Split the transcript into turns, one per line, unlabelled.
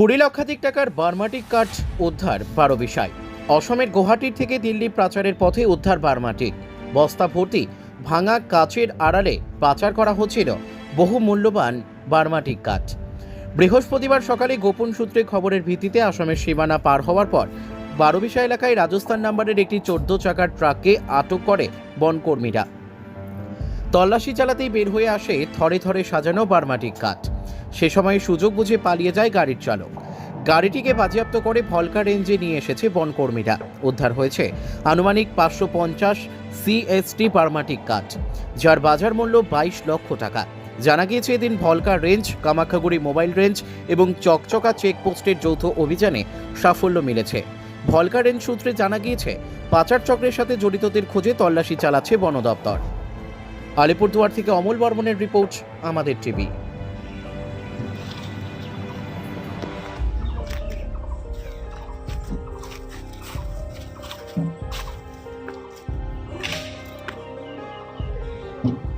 কুড়ি লক্ষাধিক টাকার বার্মাটিক কাঠ উদ্ধার বারো বিষয় অসমের গুয়াহাটির থেকে দিল্লি পাচারের পথে উদ্ধার বার্মাটিক বস্তা ভর্তি, ভাঙা কাচের আড়ালে পাচার করা হচ্ছিল বহু মূল্যবান বার্মাটিক কাঠ। বৃহস্পতিবার সকালে গোপন সূত্রে খবরের ভিত্তিতে আসামের সীমানা পার হওয়ার পর বারোবিশা এলাকায় রাজস্থান নাম্বারের একটি চোদ্দ চাকার ট্রাককে আটক করে বনকর্মীরা। তল্লাশি চালাতেই বের হয়ে আসে থরে থরে সাজানো বার্মাটিক কাঠ। সে সময় সুযোগ বুঝে পালিয়ে যায় গাড়ির চালক। গাড়িটিকে বাজেয়াপ্ত করে ভলকা রেঞ্জে নিয়ে এসেছে বনকর্মীরা। উদ্ধার হয়েছে আনুমানিক পাঁচশো পঞ্চাশ সিএসটি বার্মাটিক কাঠ, যার বাজার মূল্য বাইশ লক্ষ টাকা। জানা গিয়েছে এদিন Bholka range, Kamakhyaguri mobile range এবং চকচকা চেকপোস্টের যৌথ অভিযানে সাফল্য মিলেছে। ভলকা রেঞ্জ সূত্রে জানা গিয়েছে, পাচার চক্রের সাথে জড়িতদের খোঁজে তল্লাশি চালাচ্ছে বন দপ্তর। আলিপুরদুয়ার থেকে অমল বর্মনের রিপোর্ট, আমাদের টিভি। Thank